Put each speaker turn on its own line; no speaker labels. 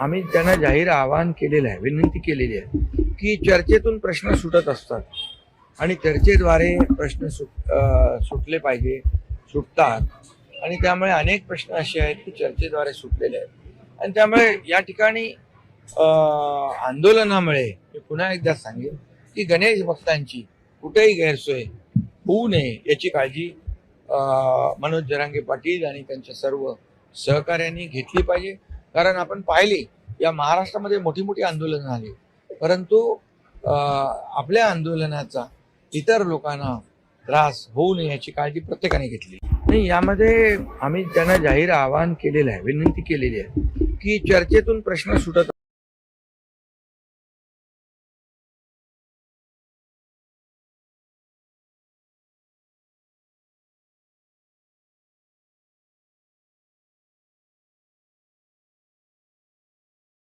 आम्ही त्यांना जाहीर आवाहन केलेलं आहे विनंती केलेली आहे की चर्चेतून प्रश्न सुटत असतात आणि चर्चेद्वारे प्रश्न सुट सुटले पाहिजे सुटतात. आणि त्यामुळे अनेक प्रश्न असे आहेत की चर्चेद्वारे सुटलेले आहेत. आणि त्यामुळे या ठिकाणी आंदोलनामुळे मी पुन्हा एकदा सांगेन की गणेश भक्तांची कुठेही गैरसोय होऊ नये याची काळजी मनोज जरांगे पाटील आणि त्यांच्या सर्व सहकार्यांनी घेतली पाहिजे. कारण आपण पाहिले या महाराष्ट्रामध्ये मोठी मोठी आंदोलनं झाली. परंतु आपल्या आंदोलनाचा इतर लोकांना त्रास होऊ नये याची काळजी प्रत्येकाने घेतली. नाही यामध्ये आम्ही त्यांना जाहीर आवाहन केलेलं आहे विनंती केलेली आहे की चर्चेतून प्रश्न सुटत